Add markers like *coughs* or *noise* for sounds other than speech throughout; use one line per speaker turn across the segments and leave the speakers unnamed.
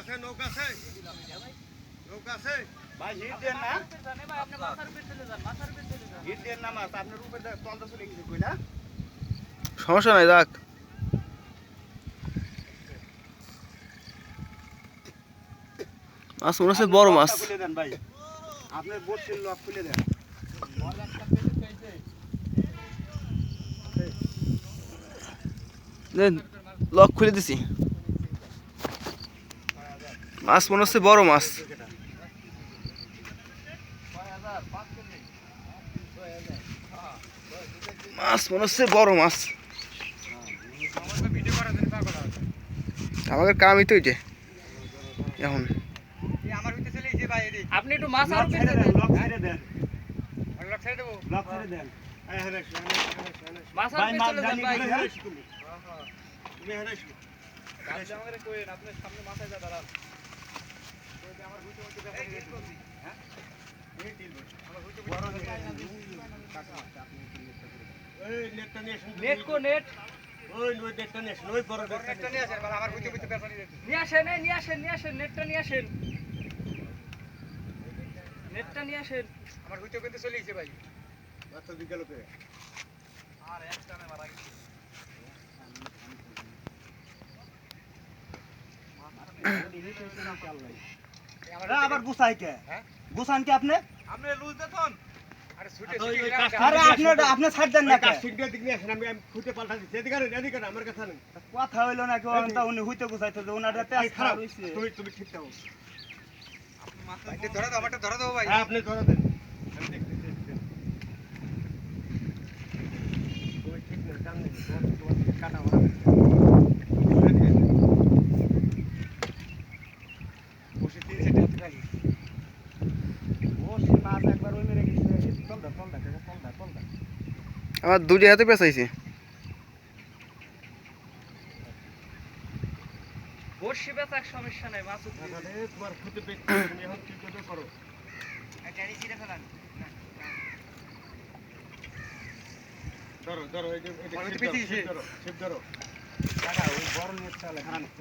আছে নৌকা আছে। নৌকা আছে।
ভাই হিট দেন না। হিট দেন না মাছ। আপনার উপরে তলটা চলে গেছে কইলা।
সমস্যা নাই যাক। মাছ মনে হচ্ছে বড় মাছ।
খুলে দেন ভাই। আপনার লক খুলে দেন।
দেন, লক খুলে দিছি। মাছ মনে হচ্ছে বড় মাছ। মাছ মনে হচ্ছে বড় মাছ। আমাদের কামই তো যে এখন।
আপনি একটু মাছ আর
দেন।
মাছ আর
ভাই,
নেট কো নেট
ওই ওই নেটটা নিয়ে আসুন, ওই বড় নেটটা নিয়ে আসুন।
নিয়ে আসেন নিয়ে আসেন নিয়ে আসেন নেটটা নিয়ে আসেন। নেটটা নিয়ে আসেন। আমার হইতে কিন্তু চলে গেছে ভাই।
মাত্র বিকেল করে।
আর একটা মারা গেছে।
আবার গুছাই কে
হ্যাঁ?
গুছান কি আপনি
আপনি লুজ দেখুন আরে ছুটে
ওই- ওই
ছুটে
আরে আপনি আপনি ছাড় দেন না
ওই
কে
কাস্টিংটা দিক নিয়ে আমি আমি খুঁটে পাল্টা দিচ্ছি। এদিকে আনুন, এদিকে আনুন, আমার কাছে আনুন।
কথা হইল না উনি হইতে গুছাইতে যে ওনার হইছে
তুমি তুমি ঠিক থাকো।
ধরে দাও আমারটা ধরে দাও ভাই
হ্যাঁ, আপনি ধরে দেন। আমি দেখতেছি, দেখতেছি। তুমি ঠিক নেই, টান নেই। তোমার- তোমার দিকে কাটা মারা। এদিকে। বসে তিন চারটে হাতে খালি।
ও সে মাছ একবার ওই মেরে গেছে চল দা চল দা চল দা চল দা
আমার দুটি হাতে পেঁচাইছি
বর্ষি সমস্যা নাই মাছ
তোমার *coughs* করো। ধরো, ধরো, এই যে-
ওই
ছিপ
পেতে
ধরো,
গেছে।
ধরো, ছিপ
ওই বড় নেট চালে খারাপ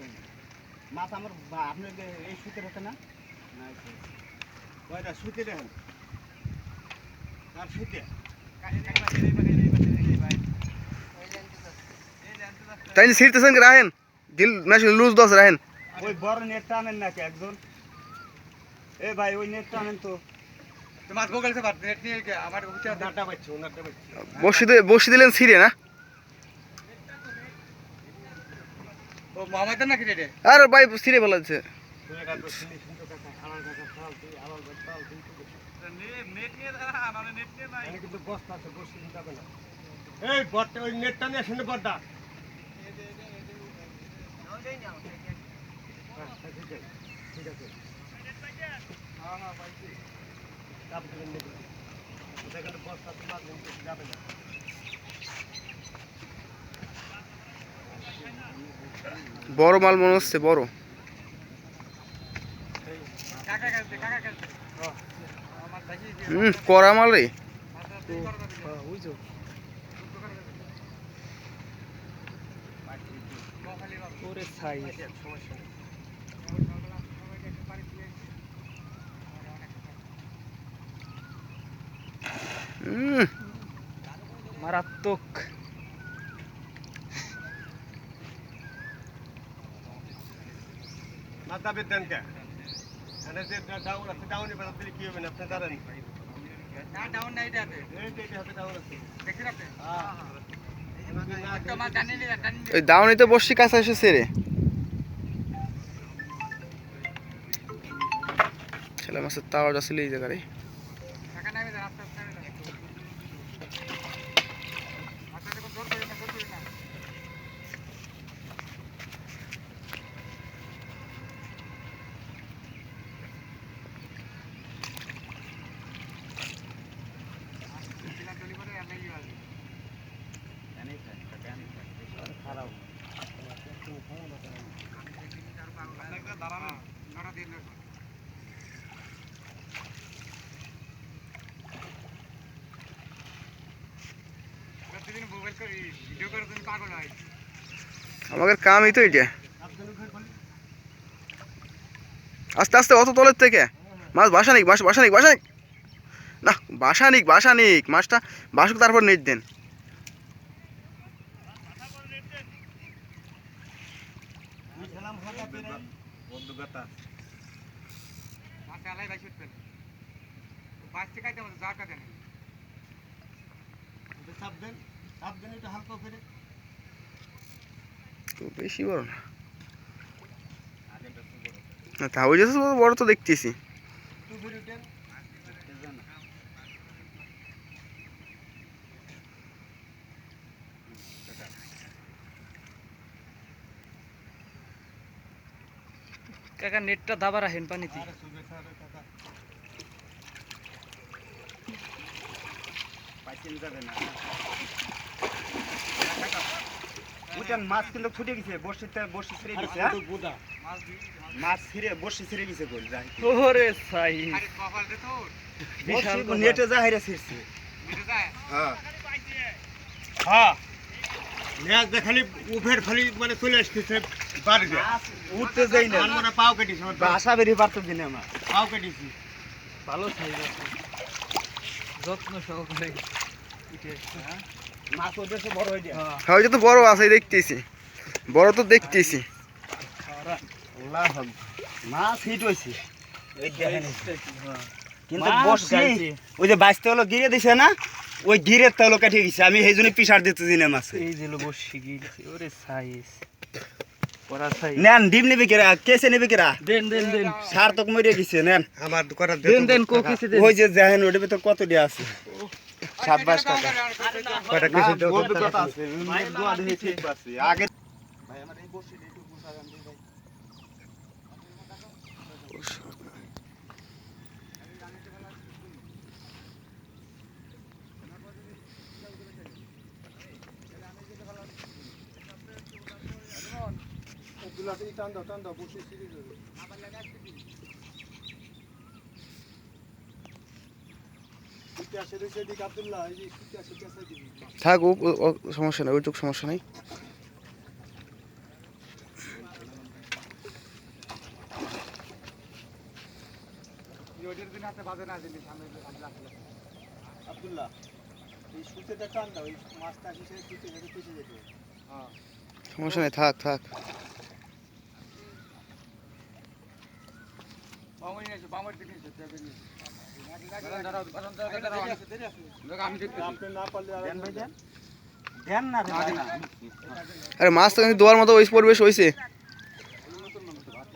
মাছ আমার আপনার এই সুতে হতে না? না
কয়টা সুতে দেখেন? আর সুতে?
তাই ছিঁড়তেছেন রাহেন ঢিল মেশিন লুজ দশ রাহেন
ওই বড় নেটটা আনেন নাকি একজন? এ ভাই ওই তো।
নেট
নাটা ওনারটা পাচ্ছি
বসি দিলেন ছিঁড়ে না?
ও মামাদের নাকি রে
আর ভাই
তো শুনি
নেট নেট
কিন্তু বস্তা আছে এই বটটা ওই নেটটা নিয়ে বটটা হ্যাঁ, হ্যাঁ, ঠিক আছে। বস্তা যাবে না।
বড় মাল মনে হচ্ছে বড় করা মাল রে
ওরে সাইজ মারাত্মক
কে? যে ডা- ডাউন আছে, ডাউনে দিলে কি হবে না? আপনি দাঁড়ান।
ডাউন নাই
এটা হাতে ডাউন আছে।
আপনি
হ্যাঁ।
ওই দাউনিতে বসি কাছে এসেছে রে ছেলে মাছের তাওয়াজ আসলে এই জায়গায়
টাকা নামে দেন আস্তে আস্তে নামে দেন আপনাদের কোনো জোর করেন না জোর করেন না
খারাপ
দাঁড়ানো নটা দিন প্রতিদিন মোবাইল করে ভিডিও করে তুমি পাগল হয়
আমাদের কামই তো এটা আস্তে আস্তে, অত তলের থেকে। মাছ বাসানিক মাছ বাসানিক বাসানিক না বাসানিক বাসানিক মাছটা বাসুক, তারপর নেট দেন।
থেকে আইতে আমাদের জারটা দেন
দেন
তো বেশি বড় না। না তা ওই যে তো বড় তো দেখতেছি।
কাকা নেটটা দাবার রাখেন পানিতে।
পাইছেন যাবে না। উঠেন মাছ কিন্তু ছুটে গেছে বর্ষিতে বর্ষি ছেড়ে গেছে হ্যাঁ?
মাছ
ছিঁড়ে বর্ষি ছেড়ে গেছে গোল যাই
ওরে সাই। আরে কপাল দে তো বিশাল
বর্ষি নেটে যা হাইরা ছিড়ছে হ্যাঁ। হ্যাঁ। দেখালি উফের খালি মানে চলে আসতেছে বাড়ি উঠতে যাই না। মানে পাও কেটেছি আশা বেরিয়ে পারতো দিনে আমার? পাও কেটেছি।
ভালো সাইজ আছে। যত্ন সহকারে উঠে হ্যাঁ?
হয়ে।
হ্যাঁ ওই যে তো বড় আছে দেখতেছি। বড় তো দেখতেছি।
আল্লাহ মাছ হিট হয়েছে কিন্তু বসছি ওই যে বাইশটা হলো গিরে দিছে না ওই গিরের তলো কেটে গেছে। আমি সেই জন্য পিসার দিতে দিনে মাছে।
এই যে বসি গিয়েছে ওরে সাইজ
নেন ডিম নেবে কেরা? কেসে নেবে কেরা?
দেন দেন দেন।
সার্থক মরে গেছে নেন।
আমার করার
দেন দেন কো কিসে দেন।
ওই যে দেখেন ওটার ভিতর কত দিয়ে আছে সাব্বাস টাকা
কয়টা দাও
বন্ধু কথা আছে দোয়া দিয়ে ঠিক পাচ্ছি আগে ভাই আমার এই বসে একটু গুছাগান দিই ভাই।
টান দাও টান দাও বসে সিরিজ হবে ছুটে আসে রয়েছে এদিক আব্দুল্লাহ এই যে ছুটে আসে পেঁচাই দিবি
থাক সমস্যা নেই ওইটুক সমস্যা নেই।
ওইটার দিন হাতে বাজে না দিলি সামনে
আব্দুল্লাহ এই সুতেটা টান দাও এই মাছটা আসে সুতে যেতে পেঁচে যেতে।
সমস্যা নেই থাক থাক।
বামুই নিয়েছে বামুই দিকে নিয়েছে দেবে
আর
মাছ তো কিন্তু দোয়ার মতো ওই পরিবেশ হয়েছে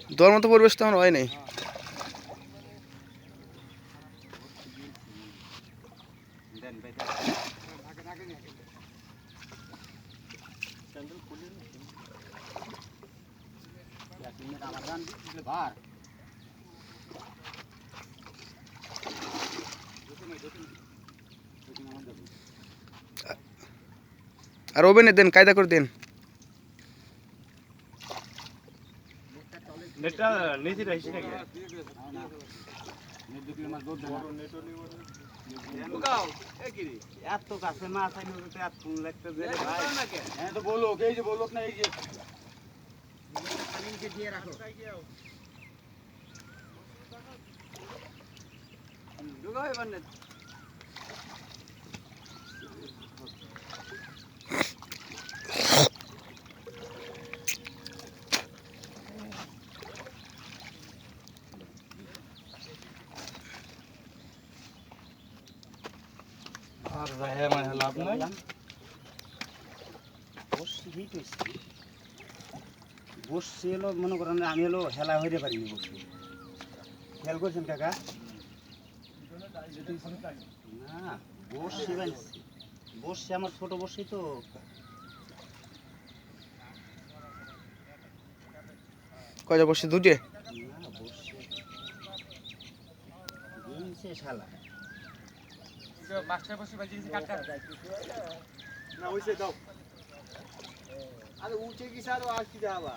দোয়ার মতো পরিবেশ তো আমার হয় নাই।
দেন ভাই দেন স্যান্ডেল খুলে নি এক মিনিট আমার গান দিলে ভার
আর ওভেনে দেন কায়দা করে দেন।
এত কাছে মাছ আইনো এত ফোন লাগতে
হ্যাঁ তো বলো এই যে বলো না এই যে।
দিয়ে রাখো।
আর রাহে মানে লাভ নাই।
বসছি হিট হয়েছে বসছি এলো মনে করেন আমি হলো হেলা হইতে পারিনি বসছি খেয়াল করছেন কাকা? না আমার ছোট বসছি? তো
কয়টা বসে দুটে
না
বসে
ওইসে দাও। আরে উঠে গেছে আর কি যাবা